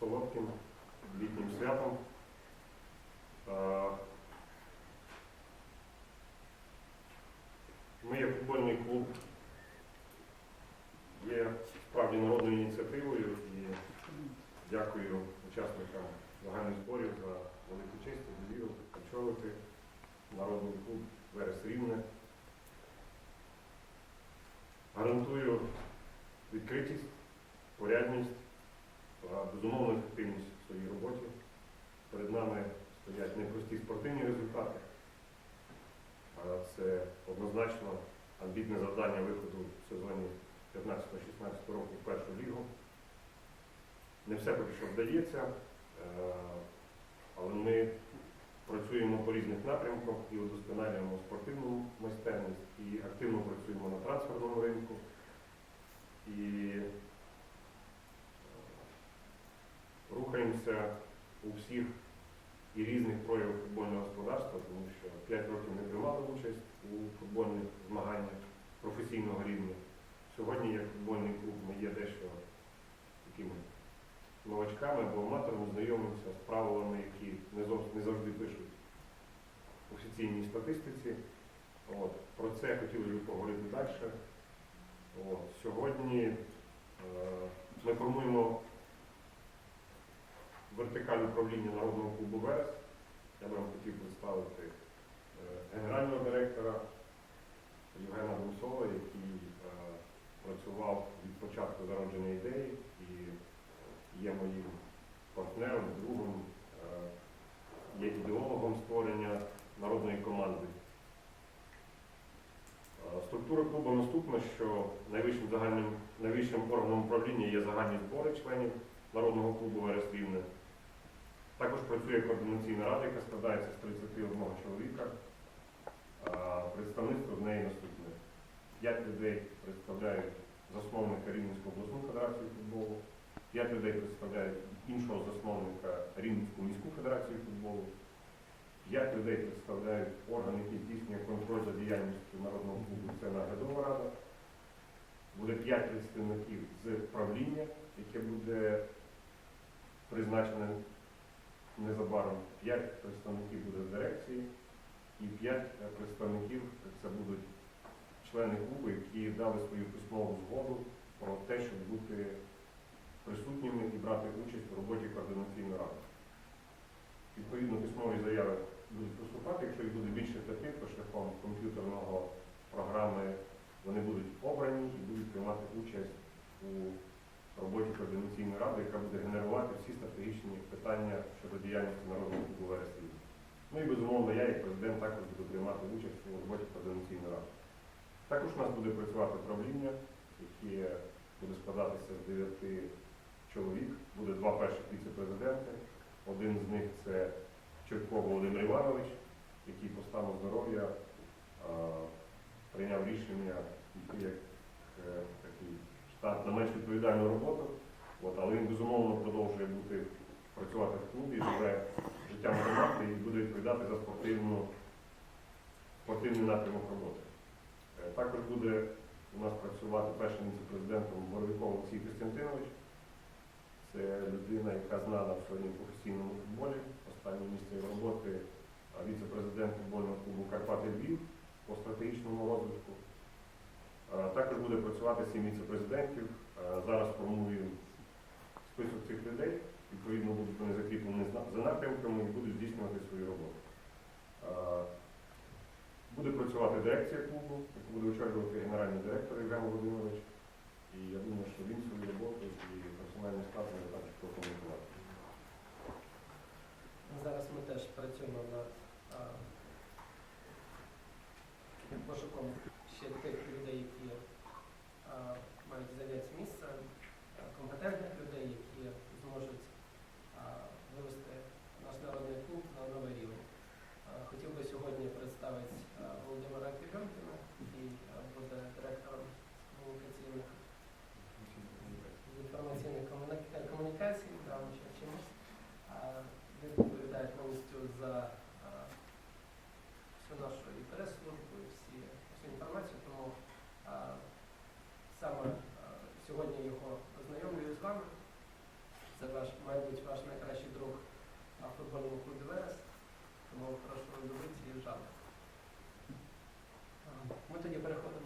солодким літнім святом. Ми, як футбольний клуб, є справді народною ініціативою і дякую учасникам загальних зборів за велику честь і довіру очолити народний клуб Верес Рівне. Гарантую відкритість, порядність та безумовну ефективність в своїй роботі. Перед нами стоять непрості спортивні результати. Це однозначно амбітне завдання виходу в сезоні 15-16 року в першу лігу. Не все поки що вдається, е, але ми працюємо по різних напрямках і удосконалюємо спортивну майстерність, і активно працюємо на трансферному ринку. І е, у всіх і різних проявах футбольного господарства, тому що 5 років не приймали участь у футбольних змаганнях професійного рівня. Сьогодні, як футбольний клуб, ми є дещо такими новачками або аматорами, знайомимося з правилами, які не завжди пишуть в офіційній статистиці. От. Про це хотіли би поговорити далі. От. Сьогодні е, ми формуємо вертикаль управління Народного клубу Верес. Я би вам хотів представити е, генерального директора Євгена Бумсова, який е, працював від початку зародження ідеї і є моїм партнером, другом, е, є ідеологом створення народної команди. Е, Структура клубу наступна, що найвищим, загальним, найвищим органом управління є загальні збори членів Народного клубу Верес Рівне. Також працює координаційна рада, яка складається з 31 чоловіка. Представництво в неї наступне. П'ять людей представляють засновника Рівненську обласну федерацію футболу, п'ять людей представляють іншого засновника Рівненську міську федерацію футболу, п'ять людей представляють орган, який здійснює контроль за діяльністю народного клубу, це наглядова рада. Буде п'ять представників з правління, яке буде призначене незабаром 5 представників буде з дирекції і 5 представників це будуть члени клубу, які дали свою письмову згоду про те, щоб бути присутніми і брати участь у роботі координаційної ради. Відповідно, письмові заяви будуть поступати, якщо їх буде більше п'яти, то шляхом комп'ютерного програми вони будуть обрані і будуть приймати участь у роботі координаційної ради, яка буде генерувати всі стратегічні питання щодо діяльності народного клубу вересні. Ну і безумовно, я як президент також буду приймати участь у роботі координаційної ради. Також у нас буде працювати правління, яке буде складатися з дев'яти чоловік. Буде два перших віце-президенти. Один з них це Черков Володимир Іванович, який по стану здоров'я прийняв рішення як е, такий штат на менш відповідальну роботу, От, але він безумовно продовжує бути, працювати в клубі, живе життям громади і буде відповідати за спортивну, спортивний напрямок роботи. Е, Також буде у нас працювати першим віце-президентом Боровиков Олексій Костянтинович. Це людина, яка знана в в професійному футболі. Останнє місце роботи віце-президент футбольного клубу Карпати Львів по стратегічному розвитку. Е, Також буде працювати сім віце-президентів. Е, Зараз формую список цих людей. Відповідно, будуть вони закріплені за- напрямками і будуть здійснювати свою роботу. Е, Буде працювати дирекція клубу, яку буде очолювати генеральний директор Євген Володимирович. І я думаю, що він свою роботу і персональний склад може також прокоментувати. Зараз ми теж працюємо над пошуком ще тих людей, які прес-служби, всі, всю інформацію, тому а, саме а, сьогодні його ознайомлюю з вами. Це ваш, мабуть, ваш найкращий друг футбольного клубі ВС. тому прошу дивитися і вжати. Ми тоді переходимо.